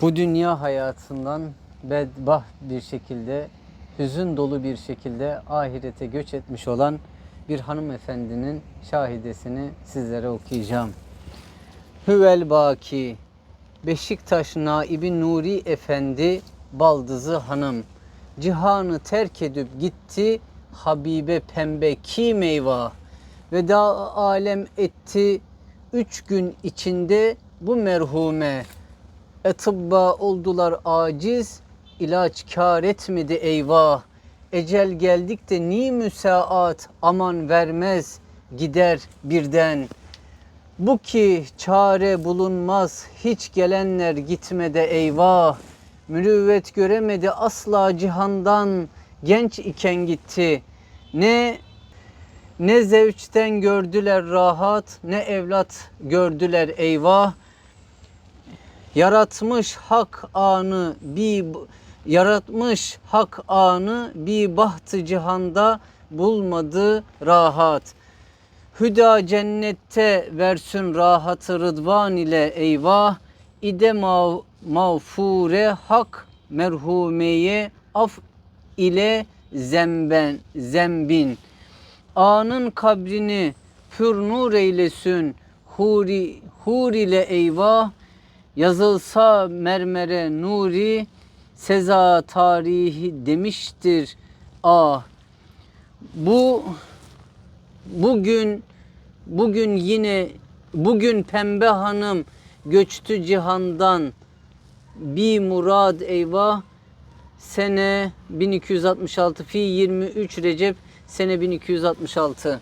bu dünya hayatından bedbah bir şekilde, hüzün dolu bir şekilde ahirete göç etmiş olan bir hanımefendinin şahidesini sizlere okuyacağım. Hüvel Baki Beşiktaş Naibi Nuri Efendi Baldızı Hanım. Cihanı terk edip gitti Habibe pembe ki meyva. Veda alem etti üç gün içinde bu merhume Etıbba oldular aciz ilaç kar etmedi eyvah Ecel geldik de ni müsaat aman vermez gider birden bu ki çare bulunmaz hiç gelenler gitmede eyvah. Mürüvvet göremedi asla cihandan genç iken gitti. Ne ne zevçten gördüler rahat ne evlat gördüler eyvah. Yaratmış hak anı bir yaratmış hak anı bir bahtı cihanda bulmadı rahat. Hüda cennette versin rahatı rıdvan ile eyvah. İde mav, mağfure hak merhumeye af ile zemben zembin. Anın kabrini pür nur eylesin huri hur ile eyvah. Yazılsa mermere nuri seza tarihi demiştir ah. Bu Bugün bugün yine bugün pembe hanım göçtü cihandan bir murad eyvah sene 1266 fi 23 Recep sene 1266